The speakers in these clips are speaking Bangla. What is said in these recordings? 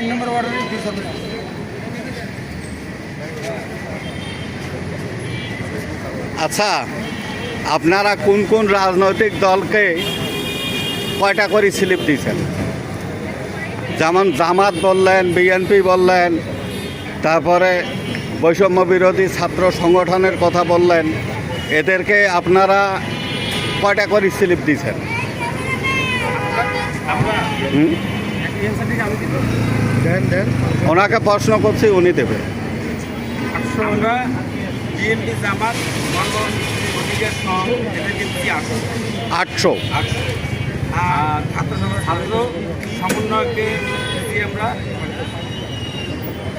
তিন নম্বর ওয়ার্ডের আচ্ছা আপনারা কোন কোন রাজনৈতিক দলকে কয়টা করে স্লিপ দিয়েছেন? যেমন জামাত বললেন, বিএনপি বললেন, তারপরে বৈষম্য বিরোধী ছাত্র সংগঠনের কথা বললেন, এদেরকে আপনারা কয়টা করে স্লিপ দিয়েছেন? দেন দেন। ওনাকে প্রশ্ন করছি উনি দেবে। আমরা বিএনপি জামাত এদেরকে দিচ্ছি আটশো। আর ছাত্র ছাত্র সমন্বয়কে দিচ্ছি আমরা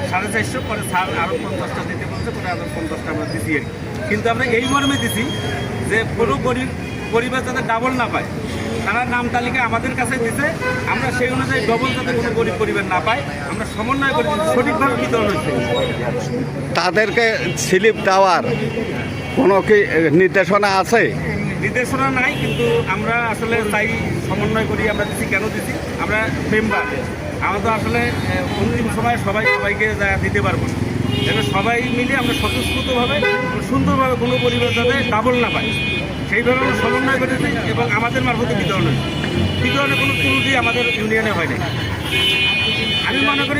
সাড়ে চারশো পরে স্যার আরও পঞ্চাশটা দিতে বলছে পরে আরও পঞ্চাশটা আমরা দিচ্ছি আর কিন্তু আমরা এই মর্মে দিছি যে কোনো গরিব পরিবার যাতে ডাবল না পায়। তারা নাম তালিকা আমাদের কাছে দিতে আমরা সেই অনুযায়ী ডবল যাতে কোনো গরিব পরিবার না পায় আমরা সমন্বয় করে সঠিকভাবে বিতরণ হচ্ছে তাদেরকে স্লিপ দেওয়ার কোনো কি নির্দেশনা আছে? নির্দেশনা নাই কিন্তু আমরা আসলে তাই সমন্বয় করি আমরা দিচ্ছি কেন দিচ্ছি আমরা মেম্বার। আমরা তো আসলে অন্তিম সময় সবাই সবাইকে দিতে পারব না। যেন সবাই মিলে আমরা স্বতঃস্ফূর্তভাবে সুন্দরভাবে কোনো পরিবার যাতে ডাবল না পায়। সেইভাবে আমরা সমন্বয় করেছি এবং আমাদের মারফতে বিতরণ হয়েছে বিতরণে কোনো ত্রুটি আমাদের ইউনিয়নে হয় আমি মনে করি